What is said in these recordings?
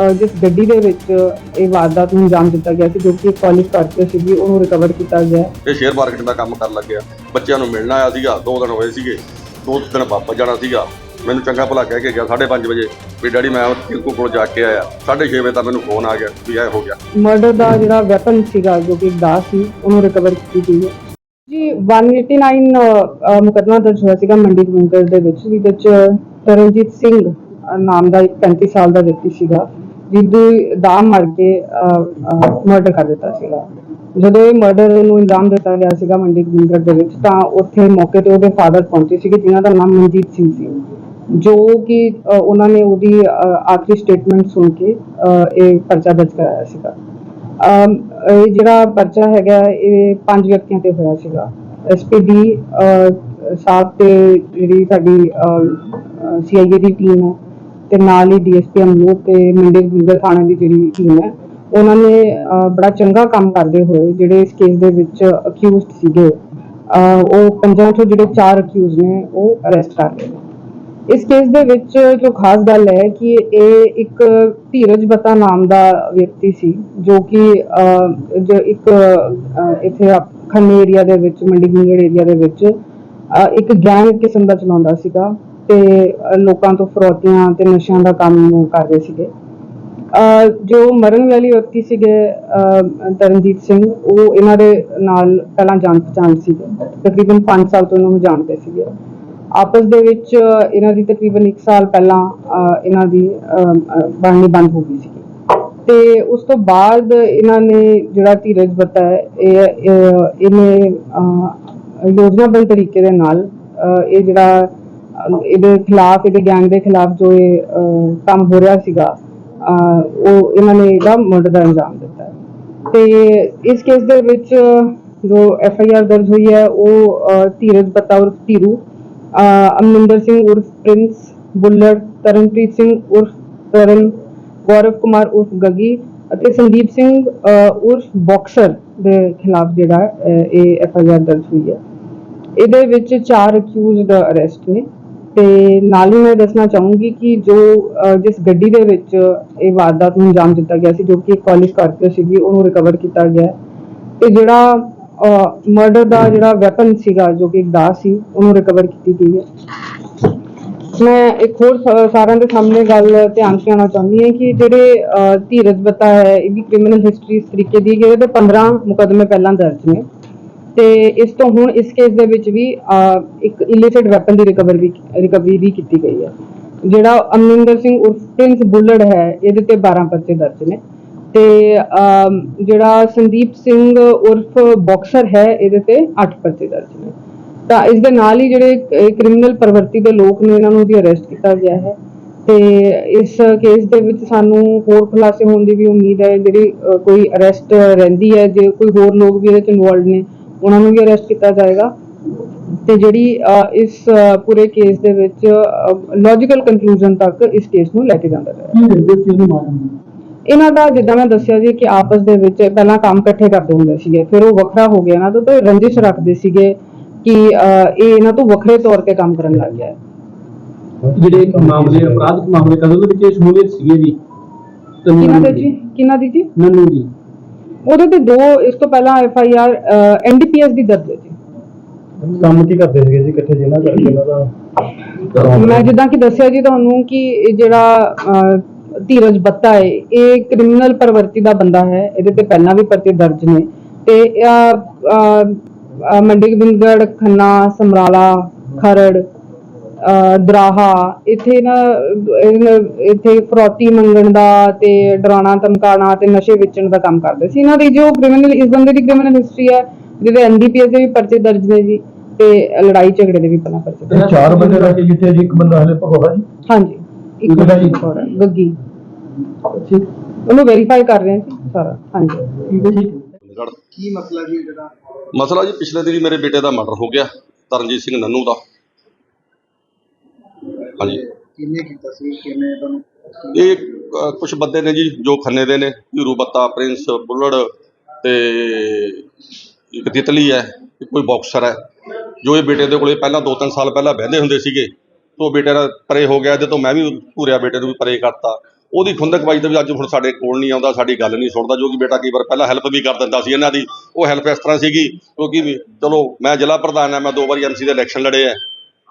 ਜਿਸ ਗੱਡੀ ਦੇ ਵਿੱਚ ਇਹ ਵਾਰਦਾਤ ਨੂੰ ਅੰਜਾਮ ਦਿੱਤਾ ਗਿਆ ਸੀ ਜੋ ਕਿ ਕਾਲਜ ਕਰਕੇ ਸੀਗੀ ਉਹਨੂੰ ਰਿਕਵਰ ਕੀਤਾ ਗਿਆ। ਇਹ ਸ਼ੇਅਰ ਮਾਰਕੀਟ ਦਾ ਕੰਮ ਕਰਨ ਲੱਗਿਆ। ਬੱਚਿਆਂ ਨੂੰ ਮਿਲਣ ਆਇਆ ਸੀਗਾ ਦੋ ਦਿਨ ਹੋਏ ਸੀਗੇ ਦੋ ਦਿਨ ਵਾਪਸ ਜਾਣਾ ਸੀਗਾ। ਮੈਨੂੰ ਚੰਗਾ ਭਲਾ ਕਹਿ ਕੇ ਗਿਆ 5:30 ਵਜੇ ਵੀ ਡੈਡੀ ਮੈਂ ਕਿੰਕੂ ਕੋਲ ਜਾ ਕੇ ਆਇਆ। 6:30 ਵਜੇ ਤਾਂ ਮੈਨੂੰ ਫੋਨ ਆ ਗਿਆ ਵੀ ਇਹ ਹੋ ਗਿਆ। ਮਰਡਰ ਦਾ ਜਿਹੜਾ ਵੈਪਨ ਸੀਗਾ ਜੋ ਕਿ ਦਾਸ ਸੀ ਉਹਨੂੰ ਰਿਕਵਰ ਕੀਤੀ ਗਈ ਹੈ। ਜੀ 189 ਅਹ, ਮੁਕੱਦਮਾ ਦਰਜ ਹੋਇਆ ਸੀਗਾ ਮੰਡੀ ਗਵਿੰਦਰ ਦੇ ਵਿੱਚ ਜਿਹਦੇ ਵਿੱਚ ਤਰਨਜੀਤ ਸਿੰਘ ਨਾਮ ਦਾ ਇੱਕ 35 ਸਾਲ ਦਾ ਵਿਅਕਤੀ ਸੀਗਾ। ਜਿਹਦੀ ਦਾਮ ਮਾਰ ਕੇ ਮਰਡਰ ਕਰ ਦਿੱਤਾ ਸੀਗਾ। ਜਦੋਂ ਇਹ ਮਰਡਰ ਨੂੰ ਇੰਜਾਮ ਦਿੱਤਾ ਗਿਆ ਸੀਗਾ ਮੰਡੀ ਗਵਿੰਦਰ ਦੇ ਵਿੱਚ, ਤਾਂ ਉੱਥੇ ਮੌਕੇ ਤੇ ਉਹਦੇ ਫਾਦਰ ਪਹੁੰਚੇ ਸੀਗੇ, ਜਿਨ੍ਹਾਂ ਦਾ ਨਾਮ ਮਨਜੀਤ ਸਿੰਘ ਸੀ। ਜੋ ਕਿ ਉਹਨਾਂ ਨੇ ਉਹਦੀ ਆਖਰੀ ਸਟੇਟਮੈਂਟ ਸੁਣ ਕੇ ਇਹ ਪਰਚਾ ਦਰਜ ਕਰਾਇਆ ਸੀਗਾ। ਇਹ ਜਿਹੜਾ ਪਰਚਾ ਹੈਗਾ, ਇਹ ਪੰਜ ਵਿਅਕਤੀਆਂ ਤੇ ਹੋਇਆ ਸੀਗਾ। ਐਸਪੀਡੀ ਸਾਹਿਬ ਤੇ ਜਿਹੜੀ ਸਾਡੀ ਸੀਆਈਏ ਦੀ ਟੀਮ ਹੈ ਤੇ ਨਾਲ ਹੀ ਡੀਐਸਪੀ ਅਮਲੋਕ ਤੇ ਮੰਡੀ ਗੁੰਦਰ ਥਾਣੇ ਦੀ ਜਿਹੜੀ ਟੀਮ ਹੈ, ਉਹਨਾਂ ਨੇ ਬੜਾ ਚੰਗਾ ਕੰਮ ਕਰਦੇ ਹੋਏ ਜਿਹੜੇ ਇਸ ਕੇਸ ਦੇ ਵਿੱਚ ਅਕਿਊਜ਼ਡ ਸੀਗੇ ਉਹ ਪੰਜਾਂ ਤੋਂ ਜਿਹੜੇ ਚਾਰ ਅਕਿਊਜ਼ ਨੇ, ਉਹ ਅਰੈਸਟ ਕਰ ਲਏ ਇਸ ਕੇਸ ਦੇ ਵਿੱਚ ਜੋ ਖਾਸ ਗੱਲ ਹੈ ਕਿ ਇਹ ਇੱਕ ਧੀਰਜ ਬਤਾ ਨਾਮ ਦਾ ਵਿਅਕਤੀ ਸੀ, ਜੋ ਕਿ ਜੋ ਇੱਕ ਇੱਥੇ ਆਪ- ਖੰਨੇ ਏਰੀਆ ਦੇ ਵਿੱਚ, ਮੰਡੀ ਗੁੰਗੜ ਏਰੀਆ ਦੇ ਵਿੱਚ ਇੱਕ ਗੈਂਗ ਕਿਸਮ ਦਾ ਚਲਾਉਂਦਾ ਸੀਗਾ। ਤੇ ਲੋਕਾਂ ਤੋਂ ਫਰੋਤੀਆਂ ਤੇ ਨਸ਼ਿਆਂ ਦਾ ਕੰਮ ਕਰਦੇ ਸੀਗੇ। ਜੋ ਮਰਨ ਵਾਲੀ ਵਿਅਕਤੀ ਸੀਗੇ ਤਰਨਜੀਤ ਸਿੰਘ, ਉਹ ਇਹਨਾਂ ਦੇ ਨਾਲ ਪਹਿਲਾਂ ਜਾਣ ਪਛਾਣ ਸੀਗੇ। ਤਕਰੀਬਨ 5 ਸਾਲ ਤੋਂ ਇਹਨਾਂ ਨੂੰ ਜਾਣਦੇ ਸੀਗੇ। ਆਪਸ ਦੇ ਵਿੱਚ ਇਹਨਾਂ ਦੀ ਤਕਰੀਬਨ 1 ਸਾਲ ਪਹਿਲਾਂ ਇਹਨਾਂ ਦੀ ਬਾਣੀ ਬੰਦ ਹੋ ਗਈ ਸੀ ਤੇ ਉਸ ਤੋਂ ਬਾਅਦ ਇਹਨਾਂ ਨੇ ਜਿਹੜਾ ਧੀਰਜ ਬੱਤਾ ਹੈ ਇਹ, ਇਹਨੇ ਯੋਜਨਾਬੱਧ ਤਰੀਕੇ ਦੇ ਨਾਲ ਇਹ ਜਿਹੜਾ ਇਹਦੇ ਖਿਲਾਫ ਇਹਦੇ ਗੈਂਗ ਦੇ ਖਿਲਾਫ ਜੋ ਇਹ ਅਹ, ਕੰਮ ਹੋ ਰਿਹਾ ਸੀਗਾ ਅਹ, ਉਹ ਇਹਨਾਂ ਨੇ ਇਹਦਾ ਮਰਡਰ ਦਾ ਅੰਜਾਮ ਦਿੱਤਾ। ਹੈ ਤੇ ਇਸ ਕੇਸ ਦੇ ਵਿੱਚ ਜੋ ਐਫ ਆਈ ਆਰ ਦਰਜ ਹੋਈ ਹੈ ਉਹ ਅਹ, ਧੀਰਜ ਬੱਤਾ ਉਰਫ ਧੀਰੂ ਅਹ, ਅਮਰਿੰਦਰ ਸਿੰਘ ਉਰਫ ਪ੍ਰਿੰਸ ਬੁੱਲਰ ਤਰਨਪ੍ਰੀਤ ਸਿੰਘ ਉਰਫ ਤਰਨ ਗੌਰਵ ਕੁਮਾਰ ਉਰਫ ਗੱਗੀ ਅਤੇ ਸੰਦੀਪ ਸਿੰਘ ਅਹ, ਉਰਫ ਬਾਕਸਰ ਦੇ ਖਿਲਾਫ ਜਿਹੜਾ ਅਹ, ਇਹ ਐਫ ਆਈ ਆਰ ਦਰਜ ਹੋਈ ਹੈ। ਇਹਦੇ ਵਿੱਚ ਚਾਰ ਅਕਿਊਜ਼ਡ ਅਰੈਸਟ ਨੇ। ਤੇ ਨਾਲ ਹੀ ਮੈਂ ਦੱਸਣਾ ਚਾਹੂੰਗੀ ਕਿ ਜੋ ਜਿਸ ਗੱਡੀ ਦੇ ਵਿੱਚ ਇਹ ਵਾਰਦਾਤ ਨੂੰ ਅੰਜਾਮ ਦਿੱਤਾ ਗਿਆ ਸੀ, ਜੋ ਕਿ ਕਾਲਜ ਕਰਕੇ ਸੀਗੀ, ਉਹਨੂੰ ਰਿਕਵਰ ਕੀਤਾ ਗਿਆ ਹੈ। ਤੇ ਜਿਹੜਾ ਮਰਡਰ ਦਾ ਜਿਹੜਾ ਵੈਪਨ ਸੀਗਾ, ਜੋ ਕਿ ਇੱਕ ਦਾਸ ਸੀ, ਉਹਨੂੰ ਰਿਕਵਰ ਕੀਤੀ ਗਈ ਹੈ ਮੈਂ ਇੱਕ ਹੋਰ ਸਾਰਿਆਂ ਦੇ ਸਾਹਮਣੇ ਗੱਲ ਧਿਆਨ ਚ ਲਿਆਉਣਾ ਚਾਹੁੰਦੀ ਹਾਂ ਕਿ ਜਿਹੜੇ ਧੀਰਜ ਬੱਤਾ ਹੈ ਇਹਦੀ ਕ੍ਰਿਮੀਨਲ ਹਿਸਟਰੀ ਇਸ ਤਰੀਕੇ ਦੀ ਕਿ ਇਹਦੇ ਤੇ 15 ਮੁਕੱਦਮੇ ਪਹਿਲਾਂ ਦਰਜ ਨੇ ਤੇ ਇਸ ਤੋਂ ਹੁਣ ਇਸ ਕੇਸ ਦੇ ਵਿੱਚ ਵੀ ਇੱਕ ਇਲਿਸਿਟ ਵੈਪਨ ਦੀ ਰਿਕਵਰੀ ਰਿਕਵਰੀ ਵੀ ਕੀਤੀ ਗਈ ਹੈ। ਜਿਹੜਾ ਅਮਰਿੰਦਰ ਸਿੰਘ ਉਰਫ ਪ੍ਰਿੰਸ ਬੁੱਲੜ ਹੈ, ਇਹਦੇ ਤੇ 12 ਪਰਚੇ ਦਰਜ ਨੇ। ਤੇ ਜਿਹੜਾ ਸੰਦੀਪ ਸਿੰਘ ਉਰਫ ਬਾਕਸਰ ਹੈ, ਇਹਦੇ ਤੇ 8 ਪਰਚੇ ਦਰਜ ਨੇ। ਤਾਂ ਇਸ ਦੇ ਨਾਲ ਹੀ ਜਿਹੜੇ ਕ੍ਰਿਮੀਨਲ ਪ੍ਰਵਰਤੀ ਦੇ ਲੋਕ ਨੇ, ਇਹਨਾਂ ਨੂੰ ਵੀ ਅਰੈਸਟ ਕੀਤਾ ਗਿਆ ਹੈ। ਤੇ ਇਸ ਕੇਸ ਦੇ ਵਿੱਚ ਸਾਨੂੰ ਹੋਰ ਖੁਲਾਸੇ ਹੋਣ ਦੀ ਵੀ ਉਮੀਦ ਹੈ, ਜਿਹੜੀ ਕੋਈ ਅਰੈਸਟ ਰਹਿੰਦੀ ਹੈ, ਜੇ ਕੋਈ ਹੋਰ ਲੋਕ ਵੀ ਇਹਦੇ ਚ ਇਨਵੋਲਡ ਨੇ ਉਹਨਾਂ ਨੂੰ ਵੀ ਅਰੈਸਟ ਕੀਤਾ ਜਾਏਗਾ। ਤੇ ਜਿਹੜੀ ਇਸ ਪੂਰੇ ਕੇਸ ਦੇ ਵਿੱਚ ਲੌਜੀਕਲ ਕਨਕਲੂਜਨ ਤੱਕ ਇਸ ਕੇਸ ਨੂੰ ਲੈ ਕੇ ਜਾਂਦਾ ਜਾਏਗਾ ਇਹਨਾਂ ਦਾ ਜਿੱਦਾਂ ਮੈਂ ਦੱਸਿਆ ਜੀ ਕਿ ਆਪਸ ਦੇ ਵਿੱਚ ਪਹਿਲਾਂ ਕੰਮ ਇਕੱਠੇ ਕਰਦੇ ਹੁੰਦੇ ਸੀਗੇ ਫਿਰ ਉਹ ਵੱਖਰਾ ਹੋ ਗਿਆ ਨਾ ਤਾਂ ਤੇ ਰੰਜਿਸ਼ ਰੱਖਦੇ ਸੀਗੇ ਕਿ ਇਹ ਇਹਨਾਂ ਤੋਂ ਵੱਖਰੇ ਤੌਰ ਤੇ ਕੰਮ ਕਰਨ ਲੱਗ ਗਿਆ ਜਿਹੜੇ ਮਾਮਲੇ ਅਪਰਾਧਿਕ ਮਾਮਲੇ ਕਦੋਂ ਦੇ ਵਿੱਚ ਸ਼ਮੂਲੀਅਤ ਸੀਗੀ ਜੀ? ਕਿਹਨਾਂ ਦੇ ਜੀ। ਕਿਹਨਾਂ ਦੀ ਜੀ? ਨੰਨੂ ਜੀ। ਉਹਦੇ ਤੇ ਦੋ ਇਸ ਤੋਂ ਪਹਿਲਾਂ ਐਫ ਆਈ ਆਰ ਐਨਡੀਪੀਐਸ ਦੀ ਦਰਜ ਹੈ ਜੀ ਕੰਮ ਕੀ ਕਰਦੇ ਸੀਗੇ ਜੀ? ਇਕੱਠੇ ਜਿਨ੍ਹਾਂ ਕਰਕੇ ਇਹਨਾਂ ਦਾ ਮੈਂ ਜਿੱਦਾਂ ਕਿ ਦੱਸਿਆ ਜੀ ਤੁਹਾਨੂੰ ਕਿ ਇਹ ਜਿਹੜਾ ਅਹ, ਧੀਰਜ ਬੱਤਾ ਹੈ ਇਹ ਕ੍ਰਿਮੀਨਲ ਪ੍ਰਵਰਤੀ ਦਾ ਬੰਦਾ ਹੈ। ਇਹਦੇ ਤੇ ਪਹਿਲਾਂ ਵੀ ਪਰਚੇ ਦਰਜ ਨੇ। ਤੇ ਇਹ, ਅਹ, ਅਹ, ਮੰਡੀ ਗੋਬਿੰਦਗੜ੍ਹ ਖੰਨਾ ਸਮਰਾਲਾ ਖਰੜ ਦਰਾਹਾ ਇੱਥੇ ਨਾ ਇੱਥੇ ਫਰੋਤੀ ਮੰਗਣ ਦਾ ਤੇ ਡਰਾਣਾ ਧਮਕਾਉਣਾ ਤੇ ਨਸ਼ੇ ਵੇਚਣ ਦਾ ਕੰਮ ਕਰਦੇ ਸੀ। ਇਹਨਾਂ ਦੀ ਜੋ ਕ੍ਰਿਮੀਨਲ ਇਸ ਬੰਦੇ ਦੀ ਕ੍ਰਿਮੀਨਲ ਹਿਸਟਰੀ ਹੈ ਜਿਹਦੇ ਐਨਡੀਪੀਐਸ ਦੇ ਵੀ ਪਰਚੇ ਦਰਜ ਨੇ ਜੀ ਤੇ ਲੜਾਈ ਝਗੜੇ ਦੇ ਵੀ ਪਹਿਲਾਂ ਪਰਚੇ ਦਰਜ ਇਹ ਚਾਰ ਬੰਦੇ ਰੱਖੇ ਜਿੱਥੇ ਜੀ ਇੱਕ ਬੰਦਾ ਹਲੇ ਭਗੌੜਾ ਜੀ? ਹਾਂਜੀ ਇੱਕ ਹੋਰ ਹੈ, ਗੱਗੀ। ਉਹਨੂੰ ਵੈਰੀਫਾਈ ਕਰ ਰਹੇ ਹਾਂ ਜੀ ਸਾਰਾ ਹਾਂਜੀ। ਕੀ ਮਸਲਾ ਜੀ ਜਿਹੜਾ ਮਸਲਾ ਜੀ ਪਿਛਲੇ ਦਿਨੀ ਮੇਰੇ ਬੇਟੇ ਦਾ ਮਰਡਰ ਹੋ ਗਿਆ ਤਰਨਜੀਤ ਸਿੰਘ ਨੰਨੂ ਦਾ। ਹਾਂਜੀ। ਕਿੰਨੇ ਕੀਤਾ ਸੀ? ਕਿਵੇਂ ਤੁਹਾਨੂੰ ਇਹ ਕੁਝ ਬੰਦੇ ਨੇ ਜੀ ਜੋ ਖੰਨੇ ਦੇ ਨੇ ਹੀਰੂ ਬੱਤਾ ਪ੍ਰਿੰਸ ਬੁੱਲੜ ਤੇ ਇੱਕ ਤਿਤਲੀ ਹੈ ਕੋਈ ਬਾਕਸਰ ਹੈ। ਜੋ ਇਹ ਬੇਟੇ ਦੇ ਕੋਲੇ ਪਹਿਲਾਂ 2-3 ਸਾਲ ਪਹਿਲਾਂ ਬਹਿੰਦੇ ਹੁੰਦੇ ਸੀਗੇ ਤੋਂ ਬੇਟੇ ਦਾ ਪਰੇ ਹੋ ਗਿਆ ਜਦੋਂ ਮੈਂ ਵੀ ਪੂਰਿਆ ਬੇਟੇ ਨੂੰ ਵੀ ਪਰੇ ਕਰਤਾ। ਉਹਦੀ ਖੁੰਦਕਬਾਜੀ ਤੇ ਵੀ ਅੱਜ ਹੁਣ ਸਾਡੇ ਕੋਲ ਨਹੀਂ ਆਉਂਦਾ ਸਾਡੀ ਗੱਲ ਨਹੀਂ ਸੁਣਦਾ ਜੋ ਕਿ ਬੇਟਾ ਕਈ ਵਾਰ ਪਹਿਲਾਂ ਹੈਲਪ ਵੀ ਕਰ ਦਿੰਦਾ ਸੀ ਇਹਨਾਂ ਦੀ। ਉਹ ਹੈਲਪ ਇਸ ਤਰ੍ਹਾਂ ਸੀਗੀ ਕਿਉਂਕਿ ਵੀ ਚਲੋ ਮੈਂ ਜ਼ਿਲ੍ਹਾ ਪ੍ਰਧਾਨ ਆ ਮੈਂ ਦੋ ਵਾਰੀ ਐਮਸੀ ਦੇ ਇਲੈਕਸ਼ਨ ਲੜੇ ਆ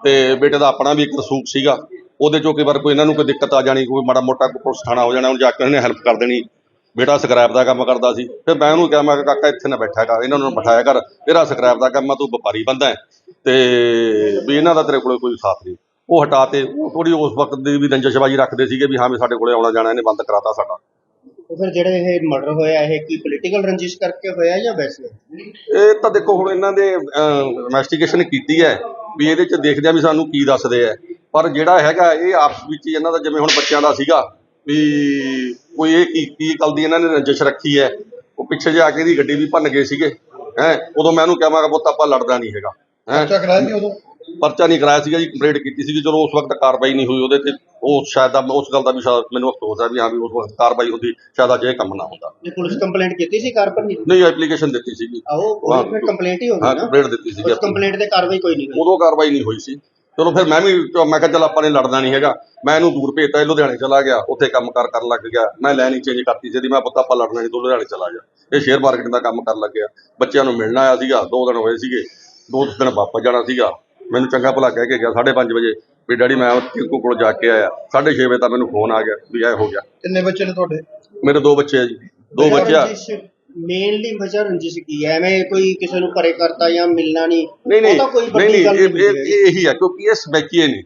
ਤੇ ਬੇਟੇ ਦਾ ਆਪਣਾ ਵੀ ਇੱਕ ਰਸੂਖ ਸੀਗਾ ਉਹਦੇ ਚੋਂ ਕਈ ਵਾਰ ਕੋਈ ਇਹਨਾਂ ਨੂੰ ਕੋਈ ਦਿੱਕਤ ਆ ਜਾਣੀ ਕੋਈ ਮਾੜਾ ਮੋਟਾ ਕੋਈ ਪੁਲਿਸ ਥਾਣਾ ਹੋ ਜਾਣਾ ਉਹਨੂੰ ਜਾ ਕੇ ਉਹਨੇ ਹੈਲਪ ਕਰ ਦੇਣੀ। ਬੇਟਾ ਸਕ੍ਰੈਪ ਦਾ ਕੰਮ ਕਰਦਾ ਸੀ। ਫਿਰ ਮੈਂ ਉਹਨੂੰ ਕਿਹਾ ਮੈਂ ਕਿਹਾ ਕਾਕਾ ਇੱਥੇ ਨਾ ਬੈਠਾ ਕਰ ਇਹਨਾਂ ਨੂੰ ਬਿਠਾਇਆ ਕਰ ਤੇਰਾ ਸਕ੍ਰੈਪ ਦਾ ਕੰਮ ਆ ਤੂੰ ਵਪਾਰੀ ਬੰਦਾ ਹੈ। ਤੇ ਵੀ ਇਹਨਾਂ ਦਾ ਤੇਰੇ ਕੋਲੇ ਕੋਈ ਸਾਥ ਨਹੀਂ। ਉਹ ਹਟਾ ਤੇ ਥੋੜੀ ਉਸ ਵਕਤ ਦੀ ਵੀ ਰੰਜਸ਼ਬਾਜੀ ਰੱਖਦੇ ਸੀਗੇ ਵੀ ਹਾਂ ਵੀ ਸਾਡੇ ਕੋਲੇ ਆਉਣਾ ਜਾਣਾ ਇਹਨੇ ਬੰਦ ਕਰਾਤਾ ਸਾਡਾ। ਫਿਰ ਜਿਹੜੇ ਇਹ ਮਰਡਰ ਹੋਇਆ ਇਹ ਕੀ ਪੋਲੀਟੀਕਲ ਰੰਜਿਸ਼ ਕਰਕੇ ਹੋਇਆ ਜਾਂ ਵੈਸੇ? ਇਹ ਤਾਂ ਦੇਖੋ ਹੁਣ ਇਹਨਾਂ ਦੇ ਇਨਵੈਸਟੀਗੇਸ਼ਨ ਕੀਤੀ ਹੈ। ਵੀ ਇਹਦੇ ਚ ਦੇਖਦੇ ਆ ਵੀ ਸਾਨੂੰ ਕੀ ਦੱਸਦੇ ਆ। ਪਰ ਜਿਹੜਾ ਹੈਗਾ ਇਹ ਆਪਸ ਵਿੱਚ ਹੀ ਇਹਨਾਂ ਦਾ ਜਿਵੇਂ ਹੁਣ ਬੱਚਿਆਂ ਦਾ ਸੀਗਾ, ਵੀ ਕੋਈ ਇਹ ਕੀ ਕੀ ਗੱਲ ਦੀ ਇਹਨਾਂ ਨੇ ਰੰਜਿਸ਼ ਰੱਖੀ ਹੈ। ਉਹ ਪਿੱਛੇ ਜਾ ਕੇ ਇਹਦੀ ਗੱਡੀ ਵੀ ਭੰਨ ਗਏ ਸੀਗੇ। ਹੈ, ਉਦੋਂ ਮੈਂ ਉਹਨੂੰ ਕਿਹਾ, ਮੈਂ ਕਿਹਾ, ਪੁੱਤ ਆਪਾਂ ਲੜਦਾ ਨਹੀਂ ਹੈਗਾ। ਹੈ? ਕਰਾਇਆ ਸੀ ਉਦੋਂ? ਪਰਚਾ ਨਹੀਂ ਕਰਾਇਆ ਸੀਗਾ ਜੀ ਕੰਪਲੇਂਟ ਕੀਤੀ ਸੀਗੀ ਚਲੋ ਉਸ ਵਕਤ ਕਾਰਵਾਈ ਨਹੀਂ ਹੋਈ ਉਹਦੇ ਤੇ ਉਹ ਸ਼ਾਇਦ ਆ- ਉਸ ਗੱਲ ਦਾ ਵੀ ਸ਼ਾਇਦ ਮੈਨੂੰ ਅਫਸੋਸ ਹੈ ਵੀ ਹਾਂ ਵੀ ਉਸ ਵਕਤ ਕਾਰਵਾਈ ਹੁੰਦੀ ਸ਼ਾਇਦ ਅੱਜ ਇਹ ਕੰਮ ਨਾ ਹੁੰਦਾ। ਇਹ ਪੁਲਿਸ ਕੰਪਲੇਂਟ ਕੀਤੀ ਸੀ ਕਾਰਪਰ ਨਹੀਂ? ਨਹੀਂ ਐਪਲੀਕੇਸ਼ਨ ਦਿੱਤੀ ਸੀਗੀ। ਆਓ ਫਿਰ ਕੰਪਲੇਂਟ ਹੀ ਹੋ ਹਾਂ ਗਈ ਨਾ। ਕੰਪਲੇਂਟ ਦਿੱਤੀ ਸੀਗੀ ਉਸ ਕੰਪਲੇਂਟ ਤੇ ਕਾਰਵਾਈ ਕੋਈ ਨਹੀਂ ਹੋਈ। ਉਦੋਂ ਕਾਰਵਾਈ ਨਹੀਂ ਹੋਈ ਸੀ। ਚਲੋ ਫਿਰ ਮੈਂ ਵੀ ਮੈਂ ਕਿਹਾ ਚੱਲ ਆਪਾਂ ਨੇ ਲੜਨਾ ਨਹੀਂ ਹੈਗਾ। ਮੈਂ ਇਹਨੂੰ ਦੂਰ ਭੇਜਤਾ ਇਹ ਲੁਧਿਆਣੇ ਚਲਾ ਗਿਆ ਉੱਥੇ ਕੰਮ ਕਾਰ ਕਰਨ ਲੱਗ ਗਿਆ। ਮੈਂ ਲੈਣ ਚੇਂਜ ਕਰਤੀ ਸੀ ਦੀ ਮੈਂ ਪੁੱਤ ਆਪਾਂ ਲੜਨਾ ਨਹੀਂ ਤੂੰ ਲੁਧਿਆਣੇ ਚਲਾ ਜਾ। ਇਹ ਸ਼ੇਅਰ ਮਾਰਕੀਟ ਦਾ ਕੰਮ ਕਰਨ ਲੱਗ ਗਿਆ ਬੱਚਿਆਂ ਨੂੰ ਮਿਲਣ ਆਇਆ ਸੀਗਾ ਦੋ ਦਿਨ ਹੋਏ ਸੀਗੇ ਦੋ ਦਿਨ ਵਾਪਸ ਜਾਣਾ ਸੀਗਾ। ਮੈਨੂੰ ਚੰਗਾ ਭਲਾ ਕਹਿ ਕੇ ਗਿਆ 5:30 ਵਜੇ ਵੀ ਡੈਡੀ ਮੈਂ ਟਿੰਕੂ ਕੋਲ ਜਾ ਕੇ ਆਇਆ। 6:30 ਵਜੇ ਤਾਂ ਮੈਨੂੰ ਫੋਨ ਆ ਗਿਆ ਵੀ ਇਹ ਹੋ ਗਿਆ। ਕਿੰਨੇ ਬੱਚੇ ਨੇ ਤੁਹਾਡੇ? ਮੇਰੇ ਦੋ ਬੱਚੇ ਆ ਜੀ। ਦੋ ਬੱਚੇ ਆ। ਮੇਨਲੀ ਵਜ੍ਹਾ ਰੰਜਿਸ਼ ਕੀ ਹੈ? ਐਵੇਂ ਕੋਈ ਕਿਸੇ ਨੂੰ ਪਰੇ ਕਰਤਾ ਜਾਂ ਮਿਲਣਾ ਨਹੀਂ? ਨਹੀਂ ਨਹੀਂ। ਉਹ ਤਾਂ ਕੋਈ ਨਹੀਂ ਇਹ ਨਹੀਂ ਇਹ- ਹੈ ਕਿਉਂਕਿ ਇਹ ਸਮੈਕੀਏ ਨੇ।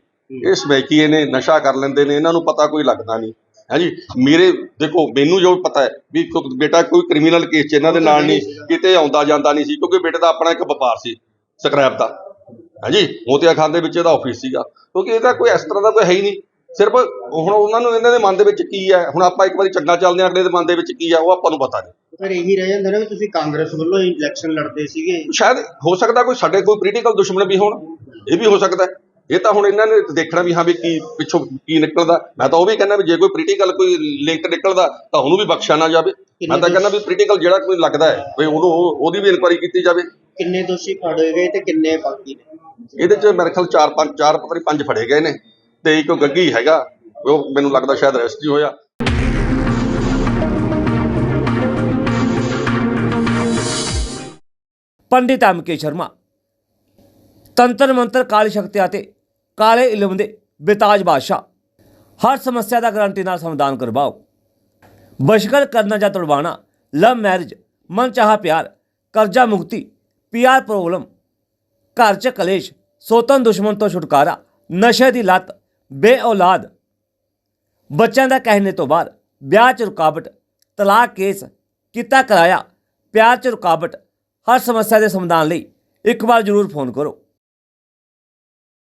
ਇਹ ਸਮੈਕੀਏ ਨੇ ਨਸ਼ਾ ਕਰ ਲੈਂਦੇ ਨੇ ਇਹਨਾਂ ਨੂੰ ਪਤਾ ਕੋਈ ਲੱਗਦਾ ਨਹੀਂ। ਹਾਂਜੀ ਮੇਰੇ ਦੇਖੋ ਮੈਨੂੰ ਜੋ ਪਤਾ ਹੈ ਵੀ ਬੇਟਾ ਕੋਈ ਕ੍ਰਿਮੀਨਲ ਕੇਸ 'ਚ ਇਹਨਾਂ ਦੇ ਨਾਲ ਨਹੀਂ ਕਿਤੇ ਆਉਂਦਾ ਜਾਂਦਾ ਨਹੀਂ ਸੀ ਕਿਉਂਕਿ ਬੇਟੇ ਦਾ ਆਪਣਾ ਇੱਕ ਵਪਾਰ ਸੀ ਸਕ੍ਰੈਪ ਦਾ। ਹਾਂਜੀ ਮੋਤੀਆ ਖਾਨ ਦੇ ਵਿੱਚ ਇਹਦਾ ਆਫਿਸ ਸੀਗਾ। ਕਿਉਂਕਿ ਇਹਦਾ ਕੋਈ ਇਸ ਤਰ੍ਹਾਂ ਦਾ ਕੋਈ ਹੈ ਹੀ ਨਹੀਂ। ਸਿਰਫ ਹੁਣ ਉਹਨਾਂ ਨੂੰ ਇਹਨਾਂ ਦੇ ਮਨ ਦੇ ਵਿੱਚ ਕੀ ਹੈ? ਹੁਣ ਆਪਾਂ ਇੱਕ ਵਾਰੀ ਚੰਗਾ ਚੱਲਦੇ ਹਾਂ ਅਗਲੇ ਦੇ ਮਨ ਦੇ ਵਿੱਚ ਕੀ ਹੈ ਉਹ ਆਪਾਂ ਨੂੰ ਪਤਾ ਨਹੀਂ। ਫਿਰ ਇਹੀ ਰਹਿ ਜਾਂਦਾ ਨਾ ਵੀ ਤੁਸੀਂ ਕਾਂਗਰਸ ਵੱਲੋਂ ਇਲੈਕਸ਼ਨ ਲੜਦੇ ਸੀਗੇ। ਸ਼ਾਇਦ ਹੋ ਸਕਦਾ ਕੋਈ ਸਾਡੇ ਕੋਈ ਪੋਲੀਟੀਕਲ ਦੁਸ਼ਮਣ ਵੀ ਹੋਣ ਇਹ ਵੀ ਹੋ ਸਕਦਾ। ਇਹ ਤਾਂ ਹੁਣ ਇਹਨਾਂ ਨੇ ਦੇਖਣਾ ਵੀ ਹਾਂ ਵੀ ਕੀ ਪਿੱਛੋਂ ਕੀ ਨਿਕਲਦਾ। ਮੈਂ ਤਾਂ ਉਹ ਵੀ ਕਹਿੰਦਾ ਵੀ ਜੇ ਕੋਈ ਪੋਲੀਟੀਕਲ ਕੋਈ ਲਿੰਕ ਨਿਕਲਦਾ ਤਾਂ ਉਹਨੂੰ ਵੀ ਬਖਸ਼ਿਆ ਨਾ ਜਾਵੇ। ਮੈਂ ਤਾਂ ਕਹਿੰਦਾ ਵੀ ਪੋਲੀਟੀਕਲ ਜਿਹੜਾ ਕੋਈ ਲੱਗਦਾ ਹੈ ਵੀ ਉਹਨੂੰ ਉਹ- ਉਹਦੀ ਵੀ ਇਨਕੁਆਇਰੀ ਕੀਤੀ ਜਾਵੇ। ਕਿੰਨੇ ਦੋਸ਼ੀ ਫੜੇ ਗਏ ਤੇ ਕਿੰਨੇ ਬਾਕੀ ਨੇ? ਇਹਦੇ ਚ ਮੇਰੇ ਖਿਆਲ ਚਾਰ ਪੰਜ ਚਾਰ ਪਤਾ ਨਹੀਂ ਪੰਜ ਫੜੇ ਗਏ ਨੇ ਤੇ ਇੱਕ ਗੱਗੀ ਹੈਗਾ ਉਹ ਮੈਨੂੰ ਲੱਗਦਾ ਸ਼ਾਇਦ ਅਰੈਸਟ ਹੀ ਹੋਇਆ। ਪੰਡਿਤ ਐਮ.ਕੇ. ਸ਼ਰਮਾ। ਤੰਤਰ ਮੰਤਰ ਕਾਲੀ ਸ਼ਕਤੀਆਂ ਅਤੇ ਕਾਲੇ ਇਲਮ ਦੇ ਬੇਤਾਜ ਬਾਦਸ਼ਾਹ। ਹਰ ਸਮੱਸਿਆ ਦਾ ਗਾਰੰਟੀ ਨਾਲ ਸਮਾਧਾਨ ਕਰਵਾਓ। ਬਸ਼ਕਰ ਕਰਨਾ ਜਾਂ ਤੁੜਵਾਣਾ ਲਵ ਮੈਰਿਜ ਮਨ ਚਾਹਾ ਪਿਆਰ ਕਰਜ਼ਾ ਮੁਕਤੀ ਪੀਆਰ ਪ੍ਰੋਬਲਮ ਘਰ 'ਚ ਕਲੇਸ਼ ਸੋਤਨ ਦੁਸ਼ਮਣ ਤੋਂ ਛੁਟਕਾਰਾ, ਨਸ਼ੇ ਦੀ ਲਤ ਬੇ ਔਲਾਦ ਬੱਚਿਆਂ ਦਾ ਕਹਿਣੇ ਤੋਂ ਬਾਅਦ ਵਿਆਹ 'ਚ ਰੁਕਾਵਟ, ਤਲਾਕ ਕੇਸ ਕੀਤਾ ਕਰਾਇਆ, ਪਿਆਰ 'ਚ ਰੁਕਾਵਟ, ਹਰ ਸਮੱਸਿਆ ਦੇ ਸਮਾਧਾਨ ਲਈ ਇੱਕ ਵਾਰ ਜ਼ਰੂਰ ਫੋਨ ਕਰੋ।